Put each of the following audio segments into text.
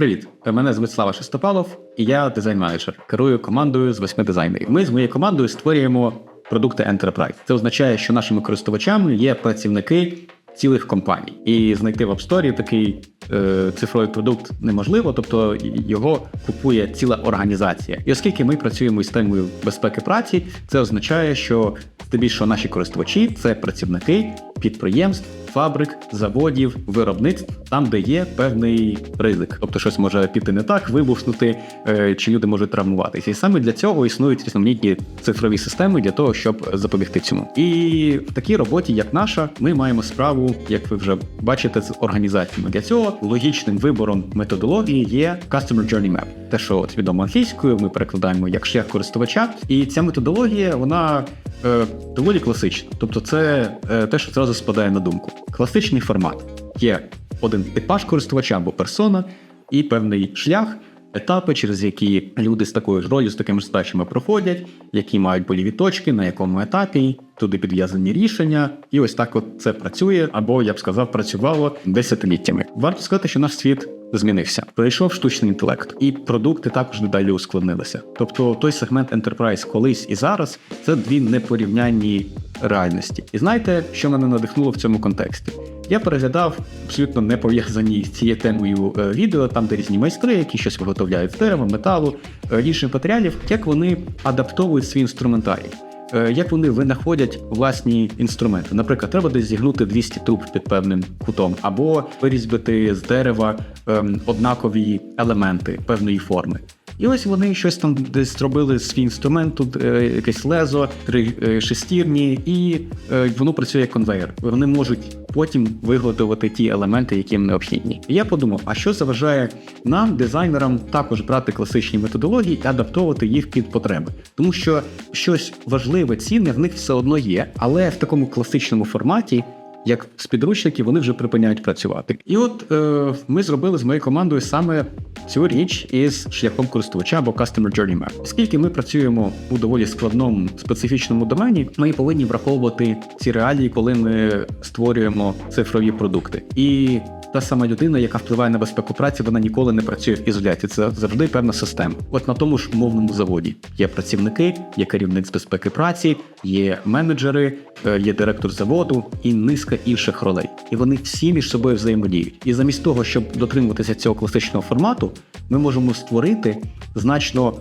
Привіт, мене звуть Слава Шестопалов, і я дизайн-менеджер. Керую командою з восьми дизайнерів. Ми з моєю командою створюємо продукти Enterprise. Це означає, що нашими користувачами є працівники цілих компаній, і знайти в App Store такий е, цифровий продукт неможливо, тобто його купує ціла організація. І оскільки ми працюємо із темою безпеки праці, це означає, що здебільшого наші користувачі це працівники підприємств, фабрик, заводів, виробництв, там, де є певний ризик, тобто щось може піти не так, вибухнути, е, чи люди можуть травмуватися. І саме для цього існують різноманітні цифрові системи для того, щоб запобігти цьому. І в такій роботі, як наша, ми маємо справу, як ви вже бачите, з організаціями. Для цього логічним вибором методології є Customer Journey Map. Те, що от відомо англійською, ми перекладаємо як шлях користувача, і ця методологія вона е, доволі класична. Тобто, це е, те, що зразу спадає на думку. Класичний формат є один типаж користувача або персона, і певний шлях. Етапи, через які люди з такою ж ролью, з такими ж задачами проходять, які мають боліві точки, на якому етапі, туди підв'язані рішення, і ось так от це працює, або я б сказав, працювало десятиліттями. Варто сказати, що наш світ змінився. Прийшов штучний інтелект, і продукти також дедалі ускладнилися. Тобто той сегмент Enterprise колись і зараз це дві непорівнянні реальності. І знаєте, що мене надихнуло в цьому контексті? Я переглядав абсолютно не пов'язані з цією темою е, відео, там де різні майстри, які щось виготовляють з дерева, металу, е, інших матеріалів, як вони адаптовують свій інструментарій. Е, Як вони винаходять власні інструменти? Наприклад, треба десь зігнути 200 труб під певним кутом, або вирізьбити з дерева ем, однакові елементи певної форми. І ось вони щось там десь зробили свій інструмент, тут е, якесь лезо, три е, шестірні, і е, воно працює як конвейер. Вони можуть потім виготовити ті елементи, які їм необхідні. Я подумав, а що заважає нам, дизайнерам, також брати класичні методології і адаптовувати їх під потреби, тому що щось важливе, цінне в них все одно є, але в такому класичному форматі. Як з підручників вони вже припиняють працювати, і от е, ми зробили з моєю командою саме цю річ із шляхом користувача або Customer Journey Map. Оскільки ми працюємо у доволі складному специфічному домені, ми повинні враховувати ці реалії, коли ми створюємо цифрові продукти. І та сама людина, яка впливає на безпеку праці, вона ніколи не працює в ізоляції. Це завжди певна система. От на тому ж мовному заводі є працівники, є керівник з безпеки праці, є менеджери, е, є директор заводу і низка інших ролей. І вони всі між собою взаємодіють. І замість того, щоб дотримуватися цього класичного формату, ми можемо створити значно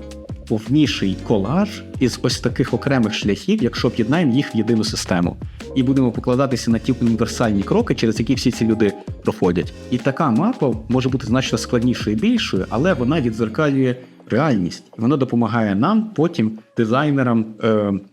повніший колаж із ось таких окремих шляхів, якщо об'єднаємо їх в єдину систему, і будемо покладатися на ті універсальні кроки, через які всі ці люди проходять. І така мапа може бути значно складнішою і більшою, але вона відзеркалює реальність, і вона допомагає нам потім, дизайнерам,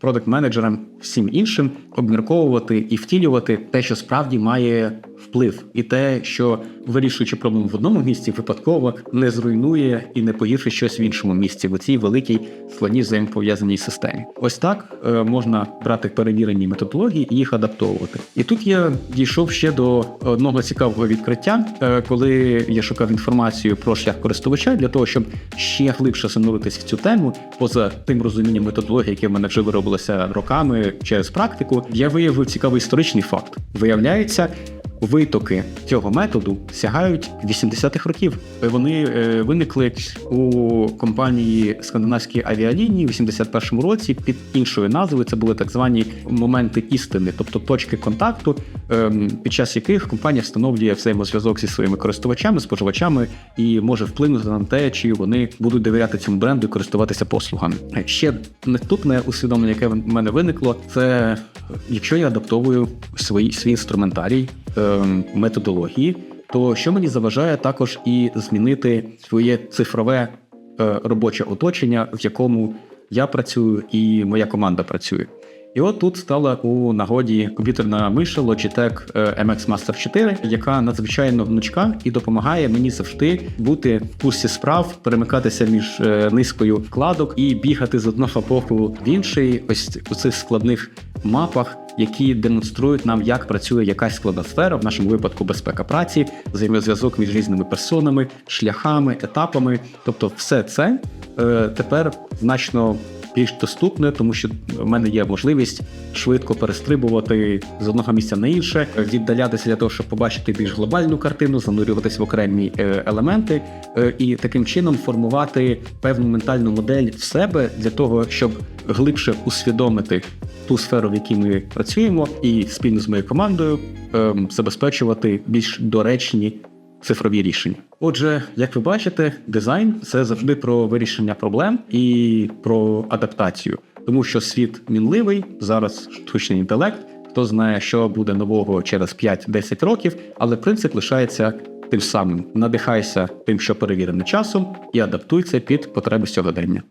продакт-менеджерам, всім іншим обмірковувати і втілювати те, що справді має вплив, і те, що вирішуючи проблему в одному місці, випадково не зруйнує і не погіршить щось в іншому місці в цій великій складній взаємопов'язаній системі. Ось так е, можна брати перевірені методології і їх адаптовувати. І тут я дійшов ще до одного цікавого відкриття, е, коли я шукав інформацію про шлях користувача для того, щоб ще глибше зануритися в цю тему, поза тим розумінням методології, яке в мене вже виробилося роками через практику, я виявив цікавий історичний факт. Виявляється. Витоки цього методу сягають 80-х років. Вони е, виникли у компанії скандинавські авіалінії в 81-му році під іншою назвою. Це були так звані моменти істини, тобто точки контакту, е, під час яких компанія встановлює взаємозв'язок зі своїми користувачами, споживачами і може вплинути на те, чи вони будуть довіряти цьому бренду і користуватися послугами. Ще наступне усвідомлення, яке в мене виникло, це якщо я адаптовую свій, свій інструментарій методології, то що мені заважає також і змінити своє цифрове е, робоче оточення, в якому я працюю і моя команда працює. І от тут стала у нагоді комп'ютерна миша Logitech е, MX Master 4, яка надзвичайно гнучка і допомагає мені завжди бути в курсі справ, перемикатися між е, низкою вкладок і бігати з одного боку в інший, ось у цих складних мапах, які демонструють нам, як працює якась складна сфера, в нашому випадку безпека праці, взаємозв'язок між різними персонами, шляхами, етапами. Тобто, все це е, тепер значно більш доступне, тому що в мене є можливість швидко перестрибувати з одного місця на інше, віддалятися для того, щоб побачити більш глобальну картину, занурюватися в окремі е, елементи, е, і таким чином формувати певну ментальну модель в себе для того, щоб глибше усвідомити ту сферу, в якій ми працюємо, і спільно з моєю командою ем, забезпечувати більш доречні цифрові рішення. Отже, як ви бачите, дизайн це завжди про вирішення проблем і про адаптацію, тому що світ мінливий, зараз штучний інтелект. Хто знає, що буде нового через 5-10 років, але принцип лишається тим самим: надихайся тим, що перевірено часом, і адаптуйся під потреби сьогодення.